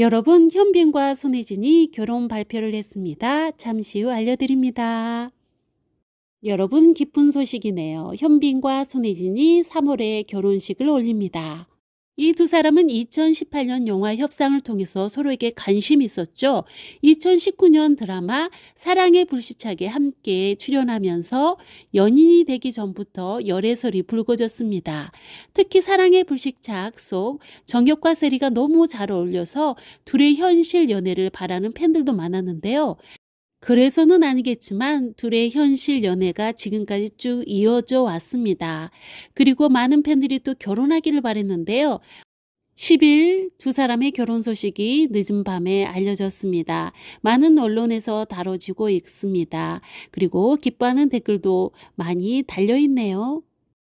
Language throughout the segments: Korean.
여러분, 현빈과 손혜진이 결혼 발표를 했습니다. 잠시 후 알려드립니다. 여러분, 기쁜 소식이네요. 현빈과 손혜진이 3월에 결혼식을 올립니다. 이 두 사람은 2018년 영화 협상을 통해서 서로에게 관심이 있었죠. 2019년 드라마 사랑의 불시착에 함께 출연하면서 연인이 되기 전부터 열애설이 불거졌습니다. 특히 사랑의 불시착 속 정혁과 세리가 너무 잘 어울려서 둘의 현실 연애를 바라는 팬들도 많았는데요. 그래서는 아니겠지만 둘의 현실 연애가 지금까지 쭉 이어져 왔습니다. 그리고 많은 팬들이 또 결혼하기를 바랬는데요. 10일 두 사람의 결혼 소식이 늦은 밤에 알려졌습니다. 많은 언론에서 다뤄지고 있습니다. 그리고 기뻐하는 댓글도 많이 달려있네요.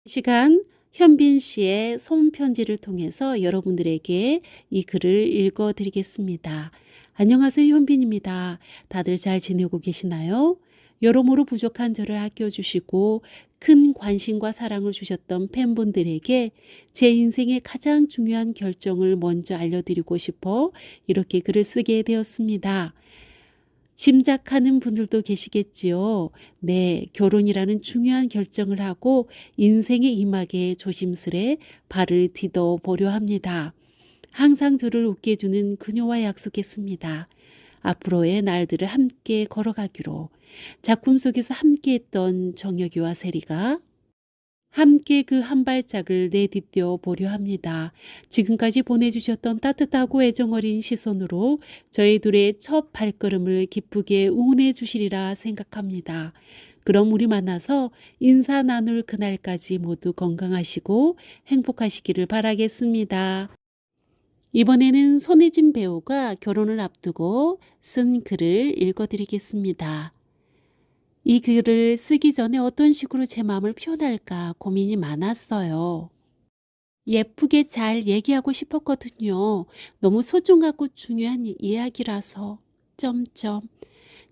이 시간 현빈 씨의 손편지를 통해서 여러분들에게 이 글을 읽어드리겠습니다. 안녕하세요, 현빈입니다. 다들 잘 지내고 계시나요? 여러모로 부족한 저를 아껴주시고 큰 관심과 사랑을 주셨던 팬분들에게 제 인생의 가장 중요한 결정을 먼저 알려드리고 싶어 이렇게 글을 쓰게 되었습니다. 짐작하는 분들도 계시겠지요. 네, 결혼이라는 중요한 결정을 하고 인생의 이막에 조심스레 발을 디뎌 보려 합니다. 항상 저를 웃게 해주는 그녀와 약속했습니다. 앞으로의 날들을 함께 걸어가기로 작품 속에서 함께했던 정혁이와 세리가 함께 그 한 발짝을 내디뎌 보려 합니다. 지금까지 보내주셨던 따뜻하고 애정어린 시선으로 저희 둘의 첫 발걸음을 기쁘게 응원해 주시리라 생각합니다. 그럼 우리 만나서 인사 나눌 그날까지 모두 건강하시고 행복하시기를 바라겠습니다. 이번에는 손혜진 배우가 결혼을 앞두고 쓴 글을 읽어드리겠습니다. 이 글을 쓰기 전에 어떤 식으로 제 마음을 표현할까 고민이 많았어요. 예쁘게 잘 얘기하고 싶었거든요. 너무 소중하고 중요한 이야기라서 점점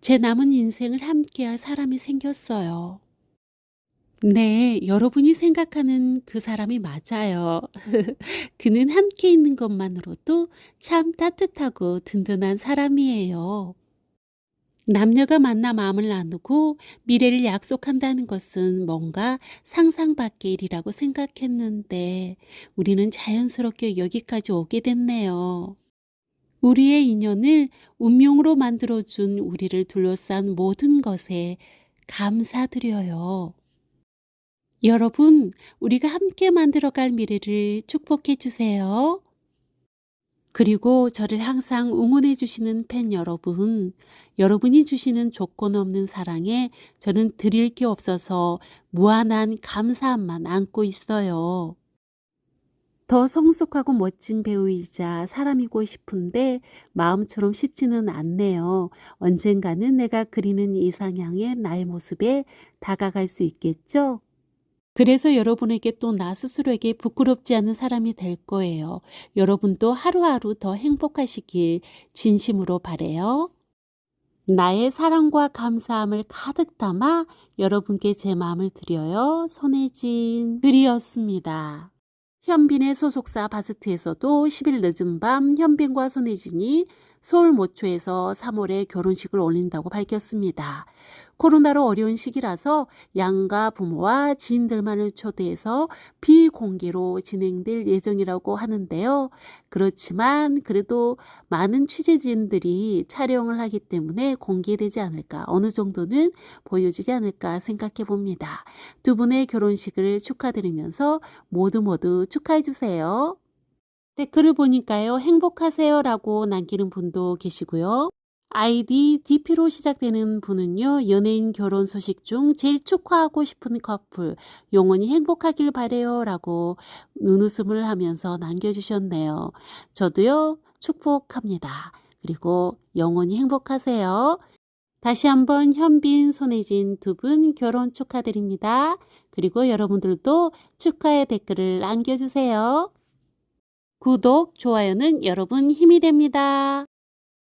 제 남은 인생을 함께할 사람이 생겼어요. 네, 여러분이 생각하는 그 사람이 맞아요. 그는 함께 있는 것만으로도 참 따뜻하고 든든한 사람이에요. 남녀가 만나 마음을 나누고 미래를 약속한다는 것은 뭔가 상상 밖의 일이라고 생각했는데 우리는 자연스럽게 여기까지 오게 됐네요. 우리의 인연을 운명으로 만들어준 우리를 둘러싼 모든 것에 감사드려요. 여러분, 우리가 함께 만들어갈 미래를 축복해 주세요. 그리고 저를 항상 응원해 주시는 팬 여러분, 여러분이 주시는 조건 없는 사랑에 저는 드릴 게 없어서 무한한 감사함만 안고 있어요. 더 성숙하고 멋진 배우이자 사람이고 싶은데 마음처럼 쉽지는 않네요. 언젠가는 내가 그리는 이상향의 나의 모습에 다가갈 수 있겠죠? 그래서 여러분에게 또 나 스스로에게 부끄럽지 않은 사람이 될 거예요. 여러분도 하루하루 더 행복하시길 진심으로 바래요. 나의 사랑과 감사함을 가득 담아 여러분께 제 마음을 드려요. 손혜진 글이었습니다. 현빈의 소속사 바스트에서도 10일 늦은 밤 현빈과 손혜진이 서울 모초에서 3월에 결혼식을 올린다고 밝혔습니다. 코로나로 어려운 시기라서 양가 부모와 지인들만을 초대해서 비공개로 진행될 예정이라고 하는데요. 그렇지만 그래도 많은 취재진들이 촬영을 하기 때문에 공개되지 않을까, 어느 정도는 보여지지 않을까 생각해 봅니다. 두 분의 결혼식을 축하드리면서 모두 모두 축하해 주세요. 댓글을 보니까요, 행복하세요 라고 남기는 분도 계시고요. 아이디 DP로 시작되는 분은요, 연예인 결혼 소식 중 제일 축하하고 싶은 커플, 영원히 행복하길 바래요 라고 눈웃음을 하면서 남겨주셨네요. 저도요, 축복합니다. 그리고 영원히 행복하세요. 다시 한번 현빈, 손혜진 두 분 결혼 축하드립니다. 그리고 여러분들도 축하의 댓글을 남겨주세요. 구독, 좋아요는 여러분 힘이 됩니다.